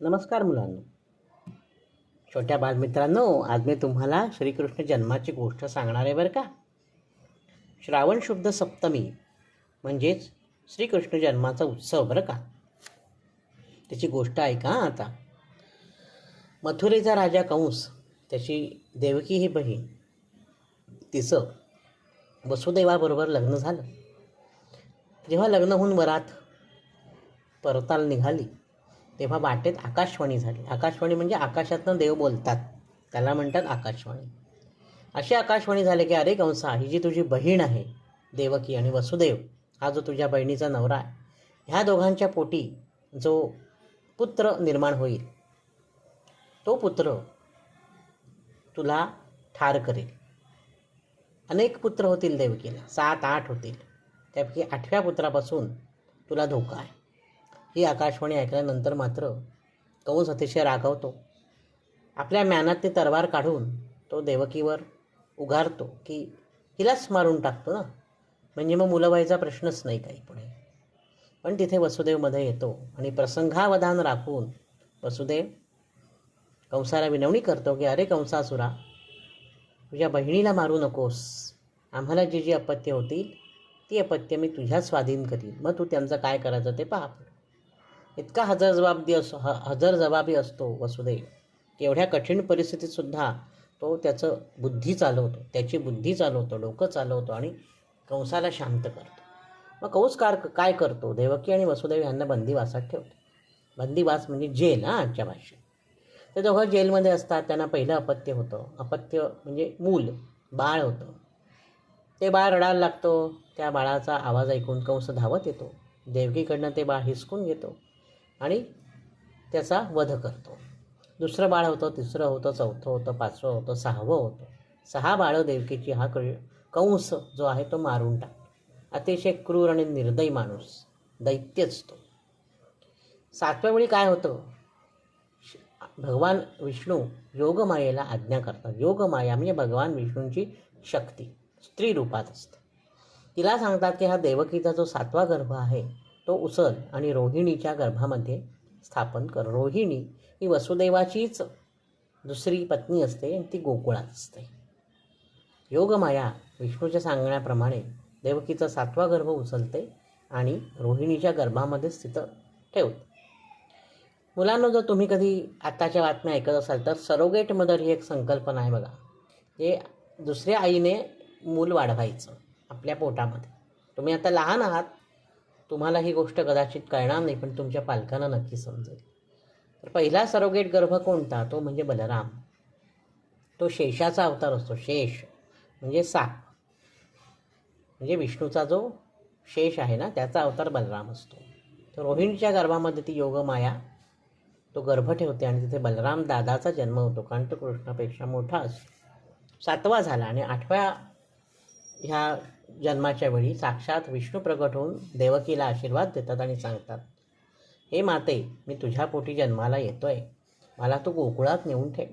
नमस्कार मुलांनो. छोट्या बालमित्रांनो आज मी तुम्हाला श्रीकृष्ण जन्माची गोष्ट सांगणार आहे बरं का? श्रावण शुद्ध सप्तमी म्हणजेच श्रीकृष्ण जन्माचा उत्सव बरं का? त्याची गोष्ट ऐका आता? मथुरेचा राजा कंस त्याची देवकी ही बहीण तिचं वसुदेवाबरोबर लग्न झालं. जेव्हा लग्न होऊन वरात परताल निघाली तेव्हा वाटेत आकाशवाणी झाली. आकाशवाणी म्हणजे आकाशातनं देव बोलतात. त्याला म्हणतात आकाशवाणी. अशी आकाशवाणी झाली की अरे कंसा ही जी तुझी बहीण आहे देवकी आणि वसुदेव हा जो तुझ्या बहिणीचा नवरा आहे ह्या दोघांच्या पोटी जो पुत्र निर्माण होईल तो पुत्र तुला ठार करेल. अनेक पुत्र होतील देवकीला. सात आठ होतील. त्यापैकी आठव्या पुत्रापासून तुला धोका आहे. ही आकाशवाणी ऐकल्यानंतर मात्र कंस अतिशय रागवतो. आपल्या म्यानात ते तरवार काढून तो देवकीवर उघारतो की हिलाच मारून टाकतो ना? म्हणजे मग मुलं व्हायचा प्रश्नच नाही काही पुढे. पण तिथे वसुदेवमध्ये येतो आणि प्रसंगावधान राखून वसुदेव कंसाला विनवणी करतो की अरे कंसासुरा तुझ्या बहिणीला मारू नकोस. आम्हाला जी जी अपत्य होतील ती अपत्य मी तुझ्या स्वाधीन करीन. मग तू त्यांचं काय करायचं ते पहा इतका हजर जबाबदी असो ह हजर जबाबी असतो वसुदेव. की एवढ्या कठीण परिस्थितीतसुद्धा तो त्याचं बुद्धी चालवतो. त्याची बुद्धी चालवतो डोकं चालवतो आणि कंसाला शांत करतो. मग कंस कार काय करतो? देवकी आणि वसुदेव यांना बंदिवासात ठेवतो. बंदिवास म्हणजे जेल हां आजच्या भाषेत. ते दोघं जेलमध्ये असतात. त्यांना पहिलं अपत्य होतं. अपत्य म्हणजे मूल बाळ होतं. ते बाळ रडायला लागतो. त्या बाळाचा आवाज ऐकून कंस धावत येतो. देवकीकडनं ते बाळ हिसकून घेतो. आणि त्याचा वध करतो. दुसरं बाळ होतं तिसरं होतं चौथं होतं पाचवं होतं सहावं होतं. सहा बाळं देवकीची हा क कंस जो आहे तो मारून टाकतो अतिशय क्रूर आणि निर्दयी माणूस दैत्यच तो सातव्या वेळी काय होतं? भगवान विष्णू योगमायेला आज्ञा करतात. योगमाया म्हणजे भगवान विष्णूंची शक्ती स्त्री रूपात असते. तिला सांगतात की हा देवकीचा जो सातवा गर्भ आहे तो उचल आणि रोहिणीच्या गर्भामध्ये स्थापन कर. रोहिणी ही वसुदेवाचीच दुसरी पत्नी असते आणि ती गोकुळात असते. योगमाया विष्णूच्या सांगण्याप्रमाणे देवकीचा सातवा गर्भ उचलते आणि रोहिणीच्या गर्भामध्येच तिथं ठेवते. मुलांना जर तुम्ही कधी आत्ताच्या बातम्या ऐकत असाल तर सरोगेट मदर ही एक संकल्पना आहे बघा जे दुसऱ्या आईने मूल वाढवायचं आपल्या पोटामध्ये. तुम्ही आता लहान आहात तुम्हाला ही गोष्ट कदाचित कळणार नाही पण तुमच्या पालकांना नक्की समजेल. तर पहिला सरोगेट गर्भ कोणता? तो म्हणजे बलराम. तो शेषाचा अवतार असतो शेष. म्हणजे साप. म्हणजे विष्णूचा जो शेष आहे ना त्याचा अवतार बलराम असतो. तर रोहिणीच्या गर्भामध्ये ती योगमाया तो गर्भ ठेवते आणि तिथे बलराम दादाचा जन्म होतो. कारण तो कृष्णापेक्षा मोठा असतो सातवा झाला आणि आठव्या ह्या जन्माच्या वेळी साक्षात विष्णू प्रगट होऊन देवकीला आशीर्वाद देतात आणि सांगतात हे माते मी तुझ्या पोटी जन्माला येतोय. मला तू गोकुळात नेऊन ठेव.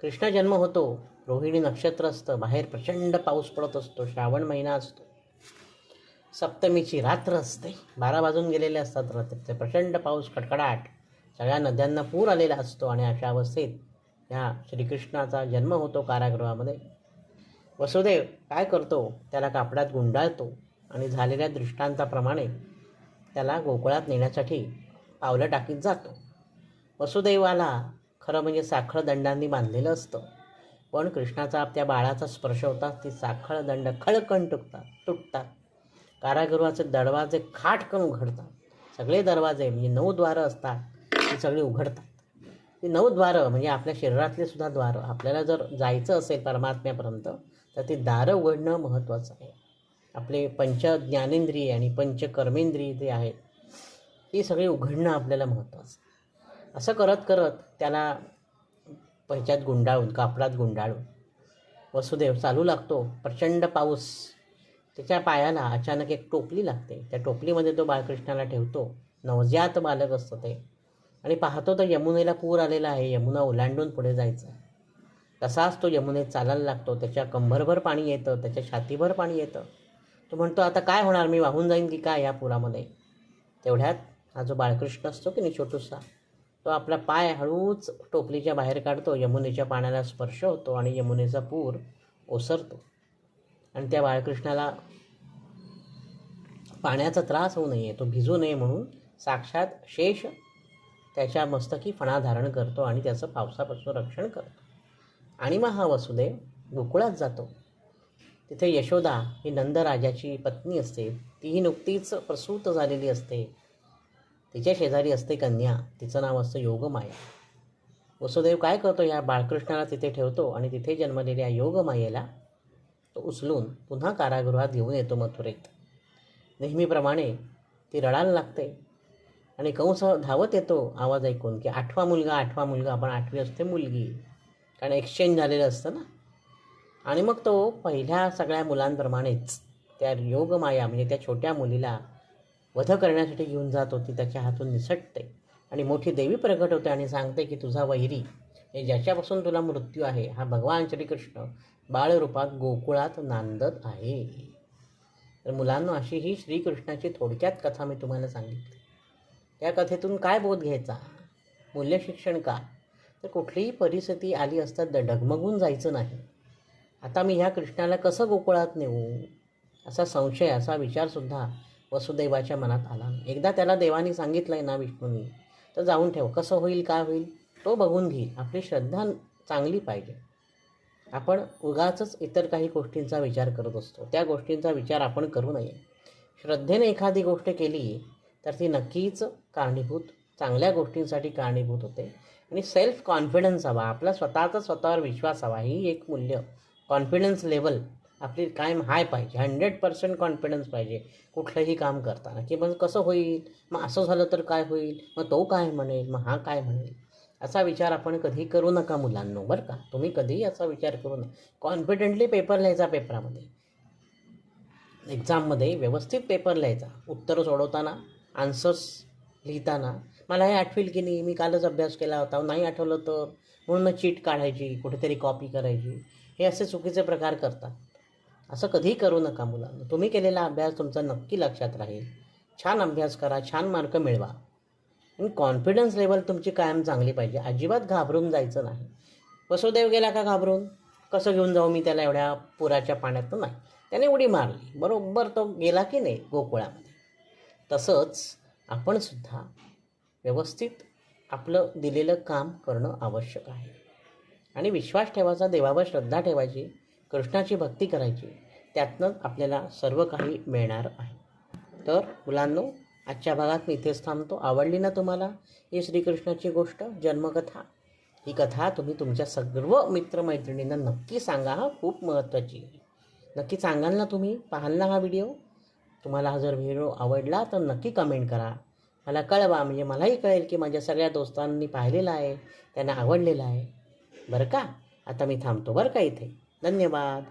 कृष्ण जन्म होतो. रोहिणी नक्षत्र असतं बाहेर प्रचंड पाऊस पडत असतो. श्रावण महिना असतो. सप्तमीची रात्र असते. बारा वाजून गेलेले असतात रात्रीचे प्रचंड पाऊस कडकडाट सगळ्या नद्यांना पूर आलेला असतो आणि अशा अवस्थेत ह्या श्रीकृष्णाचा जन्म होतो कारागृहामध्ये. वसुदेव काय करतो? त्याला कापडात गुंडाळतो आणि झालेल्या दृष्टांताप्रमाणे त्याला गोकुळात नेण्यासाठी पावलं टाकीत जातो. वसुदेवाला खरं म्हणजे साखळ दंडांनी बांधलेलं असतं. पण कृष्णाचा त्या बाळाचा स्पर्श होता ती साखळ दंड खळकण तुटतात तुटतात. कारागृहाचे दरवाजे खाटकन उघडतात. सगळे दरवाजे म्हणजे नऊ द्वारं असतात ती सगळी उघडतात. ती नऊ द्वारं म्हणजे आपल्या शरीरातले सुद्धा द्वारं. आपल्याला जर जायचं असेल परमात्म्यापर्यंत तर ते दारं उघडणं महत्त्वाचं आहे. आपले पंच ज्ञानेंद्रिय आणि पंच कर्मेंद्रिय जे आहेत ती सगळी उघडणं आपल्याला महत्त्वाचं असं करत करत त्याला पैच्यात गुंडाळून कापडात गुंडाळून वसुदेव चालू लागतो. प्रचंड पाऊस. त्याच्या पायाला अचानक एक टोपली लागते. त्या टोपलीमध्ये तो बाळकृष्णाला ठेवतो. नवजात बालक असतं ते. आणि पाहतो तर यमुनेला पूर आलेला आहे. यमुना ओलांडून पुढे जायचं आहे. तसाच तो यमुनेत चालायला लागतो त्याच्या कंभरभर पाणी येतं त्याच्या छातीभर पाणी येतं. तो म्हणतो आता काय होणार? मी वाहून जाईन की काय या पुरामध्ये? तेवढ्यात हा जो बाळकृष्ण असतो की नाही छोटूसा तो आपला पाय हळूच टोपलीच्या बाहेर काढतो यमुनेच्या पाण्याला स्पर्श होतो आणि यमुनेचा पूर ओसरतो. आणि त्या बाळकृष्णाला पाण्याचा त्रास होऊ नये तो भिजू नये म्हणून साक्षात शेष त्याच्या मस्तकी फणा धारण करतो आणि त्याचं पावसापासून रक्षण करतो. आणि मग हा वसुदेव गोकुळात जातो. तिथे यशोदा ही नंदराजाची पत्नी असते. तीही नुकतीच प्रसूत झालेली असते. तिच्या शेजारी असते कन्या. तिचं नाव असतं योगमाया. वसुदेव काय करतो? या बाळकृष्णाला तिथे ठेवतो आणि तिथे जन्मलेल्या योगमायेला तो उचलून पुन्हा कारागृहात घेऊन येतो मथुरेत. नेहमीप्रमाणे ती रडायला लागते. आणि कंस धावत येतो. आवाज ऐकून की आठवा मुलगा आठवा मुलगा आपण आठवी असते मुलगी. कारण एक्सचेंज झालेलं असतं ना? आणि मग तो पहिल्या सगळ्या मुलांप्रमाणेच त्या योगमाया म्हणजे त्या छोट्या मुलीला वध करण्यासाठी घेऊन जात होती त्याच्या हातून निसटते. आणि मोठी देवी प्रकट होते आणि सांगते की तुझा वैरी हे ज्याच्यापासून तुला मृत्यू आहे हा भगवान श्रीकृष्ण बाळरूपात गोकुळात नांदत आहे. तर मुलांना अशी ही श्रीकृष्णाची थोडक्यात कथा मी तुम्हाला सांगितली. त्या कथेतून काय बोध घ्यायचा? मूल्यशिक्षण का? तर कुठलीही परिस्थिती आली असता द डगमगून जायचं नाही. आता मी ह्या कृष्णाला कसं गोकुळात नेऊ? असा संशय असा विचारसुद्धा वसुदेवाच्या मनात आला एकदा त्याला देवाने सांगितलं आहे ना विष्णूंनी तर जाऊन ठेव. कसं होईल काय होईल तो बघून घेईल आपली श्रद्धा चांगली पाहिजे. आपण उगाचच इतर काही गोष्टींचा विचार करत असतो. त्या गोष्टींचा विचार आपण करू नये. श्रद्धेने एखादी गोष्ट केली तर ती नक्कीच कारणीभूत चांगल्या गोष्टींसाठी कारणीभूत होते. आणि सेल्फ कॉन्फिडन्स हवा. आपला स्वतःचा स्वतःवर विश्वास हवा. ही एक मूल्य. कॉन्फिडन्स लेवल आपली कायम हाय पाहिजे. हंड्रेड पर्सेंट कॉन्फिडन्स पाहिजे. कुठलंही काम करताना. की मग कसं होईल? मग असं झालं तर काय होईल? मग तो काय म्हणेल? मग हा काय म्हणेल? असा विचार आपण कधी करू नका मुलांनो बरं का? तुम्ही कधीही असा विचार करू नका. कॉन्फिडेंटली पेपर लिहायचा पेपरामध्ये एक्झाममध्ये व्यवस्थित पेपर लिहायचा. उत्तरं सोडवताना आन्सर्स लिहिताना मला हे आठवेल की नाही? मी कालच अभ्यास केला होता. नाही आठवलं तर म्हणून चीट काढायची कुठेतरी कॉपी करायची. हे असे चुकीचे प्रकार करतात. असं कधीही करू नका मुलांना. तुम्ही केलेला अभ्यास तुमचा नक्की लक्षात राहील. छान अभ्यास करा छान मार्क मिळवा. आणि कॉन्फिडन्स लेवल तुमची कायम चांगली पाहिजे. अजिबात घाबरून जायचं नाही. वसुदेव गेला का घाबरून? कसं घेऊन जाऊ मी त्याला एवढ्या पुराच्या पाण्यात? तर नाही. त्याने उडी मारली. बरोबर तो गेला की नाही गोकुळामध्ये? तसंच आपण सुद्धा व्यवस्थित आपलं दिलेलं काम करणं आवश्यक आहे. आणि विश्वास ठेवायचा देवावर श्रद्धा ठेवायची कृष्णाची भक्ती करायची त्यातनं आपल्याला सर्व काही मिळणार आहे. तर मुलांनो आजच्या भागात मी इथेच थांबतो. आवडली ना तुम्हाला ही श्रीकृष्णाची गोष्ट? जन्मकथा. ही कथा तुम्ही तुमच्या सर्व मित्रमैत्रिणींना नक्की सांगा. हा खूप महत्त्वाची आहे. नक्की सांगाल ना तुम्ही? पाहाल ना हा व्हिडिओ? तुम्हाला हा जर व्हिडिओ आवडला तर नक्की कमेंट करा. मला कळवा म्हणजे मलाही कळेल की माझ्या सगळ्या दोस्तांनी पाहिलेलं आहे त्यांना आवडलेला आहे. बरं का? आता मी थांबतो बरं का इथे? धन्यवाद.